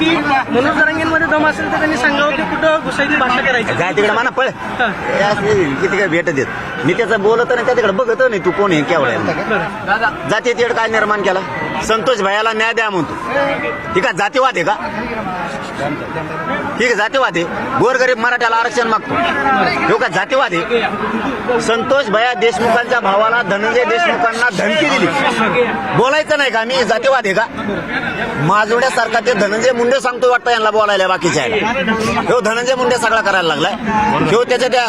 की मनोज जरांगेंमध्ये दम असेल तर त्यांनी सांगावं की कुठं घुसायची भाषा करायची. काय तिकडे म्हणा पळ. हे. किती काय भेट देत मी त्याचं बोलत नाही त्या तिकडे बघत नाही तू कोण आहे केवढा आहे. जाती तेड काय निर्माण केला? संतोष भैयाला न्याय द्या म्हणतो ठीक आहे जातीवाद आहे का? ठीक आहे जातीवाद आहे. गोरगरीब मराठ्याला आरक्षण मागतो. हो का जातीवाद आहे. संतोष भैया देशमुखांच्या भावाला धनंजय देशमुखांना धमकी दिली. बोलायचं नाही का? मी जातीवाद आहे का? माजोड्यासारखा ते धनंजय मुंडे सांगतो वाटतं यांना बोलायला बाकीच्या ह्यो धनंजय मुंडे सगळा करायला लागलाय. ह्यो त्याच्या त्या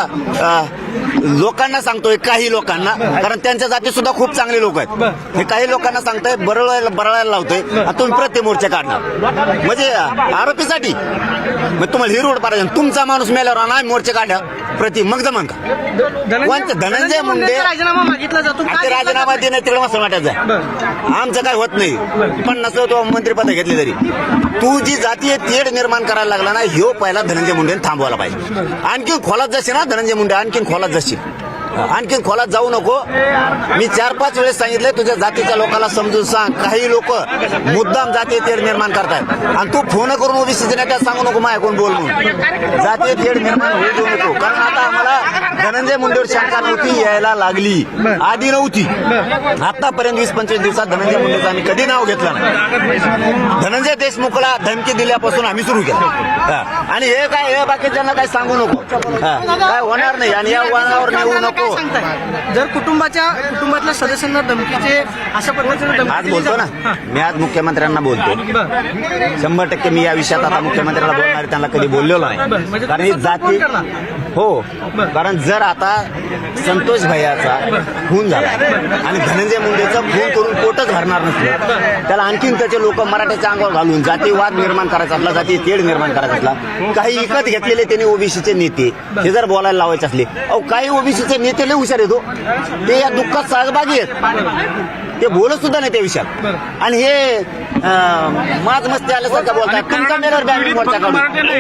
लोकांना सांगतोय काही लोकांना. कारण त्यांच्या जाती सुद्धा खूप चांगले लोक आहेत. हे काही लोकांना सांगताय बरळायला बरळायला लावतोय. तुम्ही प्रत्येक मोर्चे काढणार. म्हणजे आरोपीसाठी मग तुम्हाला ही रोड पाहिजे तुमचा माणूस मेल्यावर नाही मोर्चे काढा प्रति मग जमन का? कोणतं? धनंजय मुंडे- राजीनामा मागितला जातो. ते राजीनामा देणं तिकडे मस्त वाटत आहे. आमचं काय होत नाही. पन्नास तो मंत्रिपद घेतली तरी. तू जी जातीय तेढ निर्माण करायला लागला ना ह्यो पहिला धनंजय मुंडे थांबवायला पाहिजे. आणखीन खोलात जशी ना धनंजय मुंडे आणखीन खोलात जशी आणखीन खोलात जाऊ नको. मी चार पाच वेळेस सांगितलंय तुझ्या जातीच्या लोकांना समजून सांग. काही लोक मुद्दाम जातीय तेढ निर्माण करतायत. आणि तू फोन करून ओबीसी जनता सांगू नको मा ऐकून बोल म्हणून. जातीय तेढ निर्माण होऊ देऊ नको. कारण आता आम्हाला धनंजय मुंडेवर शंका नव्हती यायला लागली. आधी नव्हती. आतापर्यंत वीस पंचवीस दिवसात धनंजय मुंडेचं आम्ही कधी नाव घेतलं नाही. धनंजय देशमुखला धमकी दिल्यापासून आम्ही सुरू केलं. आणि हे काय हे बाकीच्यांना काय सांगू नको. काय होणार नाही. आणि या वनावर नेऊ काय नको सांगताय जर कुटुंबाच्या कुटुंबातल्या सदस्यांना धमकीचे अशा पद्धतीने धमकी आज दिली बोलतो ना जाते. हां. मी आज मुख्यमंत्र्यांना बोलतो बरं. शंभर टक्के मी या विषयात आता मुख्यमंत्र्याला बोलणार आहे, त्यांना कधी बोललेलो बरं, नाही म्हणजे कारण ही तुम्ही जाती करणार? हो. कारण जर आता संतोष भैयाचा खून झाला आणि धनंजय मुंडेचा खून करून पोटच भरणार नसलं त्याला आणखीन त्याचे लोक मराठ्याच्या अंगावर घालून जातीवाद निर्माण करायचा असला जाती तेढ निर्माण करायचा असला काही विकत घेतलेले त्यांनी ओबीसीचे नेते हे जर बोलायला लावायचे असले अहो काही ओबीसीचे नेते लय हुशार येतो ते या दुःखात सहभागी आहेत. ते बोलत सुद्धा नाही त्या विषयात. आणि हे माज मस्ती आल्यासारखं बोलतात. तुमचा मोर्चा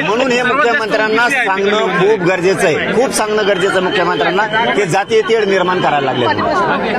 म्हणून हे मुख्यमंत्र्यांना सांगणं खूप गरजेचं आहे. खूप सांगणं गरजेचं आहे मुख्यमंत्र्यांना की जातीय तेढ निर्माण करायला लागले